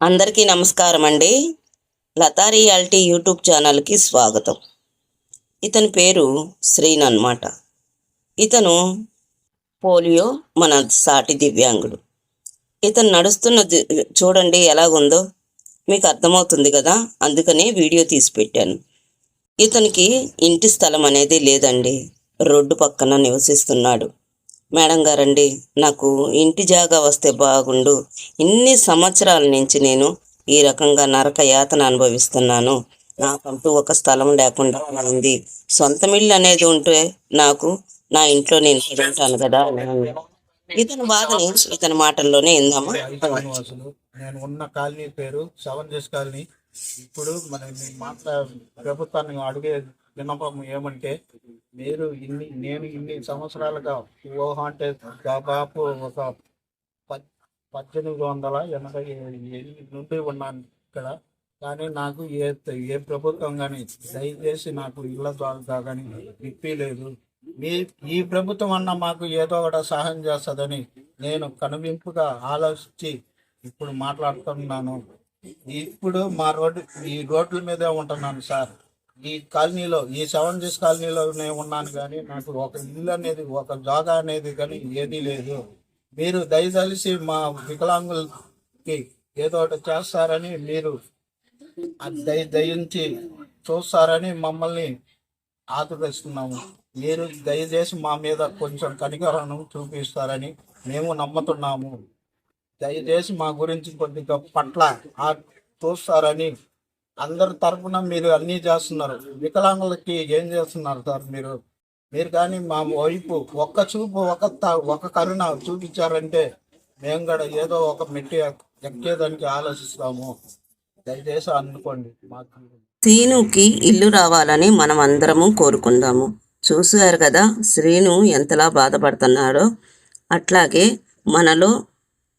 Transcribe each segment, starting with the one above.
అందరికీ నమస్కారం అండి. లతా రియాలిటీ యూట్యూబ్ ఛానల్కి స్వాగతం. ఇతని పేరు శ్రీన్ అన్నమాట. ఇతను పోలియో మన సాటి దివ్యాంగుడు. ఇతను నడుస్తున్న చూడండి ఎలాగుందో. మీకు అర్థమవుతుంది కదా అందుకనే వీడియో తీసి పెట్టాను. ఇతనికి ఇంటి స్థలం అనేది లేదండి. రోడ్డు పక్కన నివసిస్తున్నాడు. మేడం గారండి నాకు ఇంటి జాగా వస్తే బాగుండు. ఇన్ని సంవత్సరాల నుంచి నేను ఈ రకంగా నరక యాతన అనుభవిస్తున్నాను. నాకంటూ ఒక స్థలం లేకుండా ఉంది. సొంత ఇల్లు అనేది ఉంటే నాకు నా ఇంట్లో నేను ఉంటాను కదా ఇతని బాధని ఇతని మాటల్లోనే ఇందామా నేను ఉన్న కాలనీ పేరు సెవెన్ కాలనీ. ఇప్పుడు మన మాట్లా ప్రభుత్వాన్ని అడిగే విన్నపం ఏమంటే మీరు ఇన్ని నేను ఇన్ని సంవత్సరాలుగా ఊహ అంటే దాదాపు ఒక పద్దెనిమిది వందల ఎనభై ఎనిమిది నుండి ఉన్నాను ఇక్కడ. కానీ నాకు ఏ ఏ ప్రభుత్వం కానీ దయచేసి నాకు ఇళ్ళ ద్వారా కానీ ఇప్పిలేదు మీ ఈ ప్రభుత్వం అన్న మాకు ఏదో ఒకటి సహాయం చేస్తుందని నేను కనువింపుగా ఆలోచించి ఇప్పుడు మాట్లాడుతున్నాను. ఇప్పుడు మా రోడ్డు ఈ రోడ్ల మీదే ఉంటున్నాను సార్. ఈ కాలనీలో ఈ సెవెన్ డేస్ కాలనీలో నేను ఉన్నాను కానీ నాకు ఒక ఇల్లు అనేది ఒక జాగా అనేది కానీ ఏదీ లేదు. మీరు దయచలిసి మా వికలాంగులకి ఏదో ఒకటి చేస్తారని మీరు దయ దయించి చూస్తారని మమ్మల్ని ఆదరిస్తున్నాము మీరు దయచేసి మా మీద కొంచెం కనికరను చూపిస్తారని మేము నమ్ముతున్నాము. దయచేసి మా గురించి కొద్దిగా పట్ల చూస్తారని అందరి తరపున మీరు అన్నీ చేస్తున్నారు. వికలాంగులకి ఏం చేస్తున్నారు సార్ మీరు? మీరు కానీ మా వైపు ఒక్క చూపు ఒక ఒక కరుణ చూపించారంటే మేము కూడా ఏదో ఒక మెట్టి ఎక్కేదానికి ఆలోచిస్తాము. దయచేసి అనుకోండి మాకు శ్రీనుకి ఇల్లు రావాలని మనం అందరము కోరుకుందాము. చూసారు కదా శ్రీను ఎంతలా బాధపడుతున్నాడో. అట్లాగే మనలో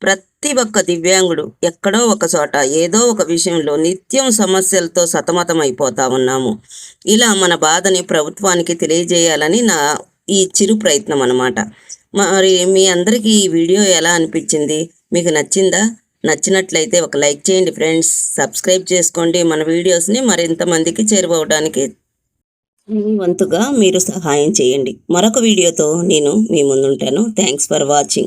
ప్రతి ప్రతి ఒక్క దివ్యాంగుడు ఎక్కడో ఒక చోట ఏదో ఒక విషయంలో నిత్యం సమస్యలతో సతమతం అయిపోతా ఉన్నాము ఇలా మన బాధని ప్రభుత్వానికి తెలియజేయాలని నా ఈ చిరు ప్రయత్నం అన్నమాట. మరి మీ అందరికీ ఈ వీడియో ఎలా అనిపించింది? మీకు నచ్చిందా? నచ్చినట్లయితే ఒక లైక్ చేయండి ఫ్రెండ్స్. సబ్స్క్రైబ్ చేసుకోండి మన వీడియోస్ని మరింత మందికి చేరువవడానికి. వంతుగా మీరు సహాయం చేయండి. మరొక వీడియోతో నేను మీ ముందుంటాను. Thanks for watching.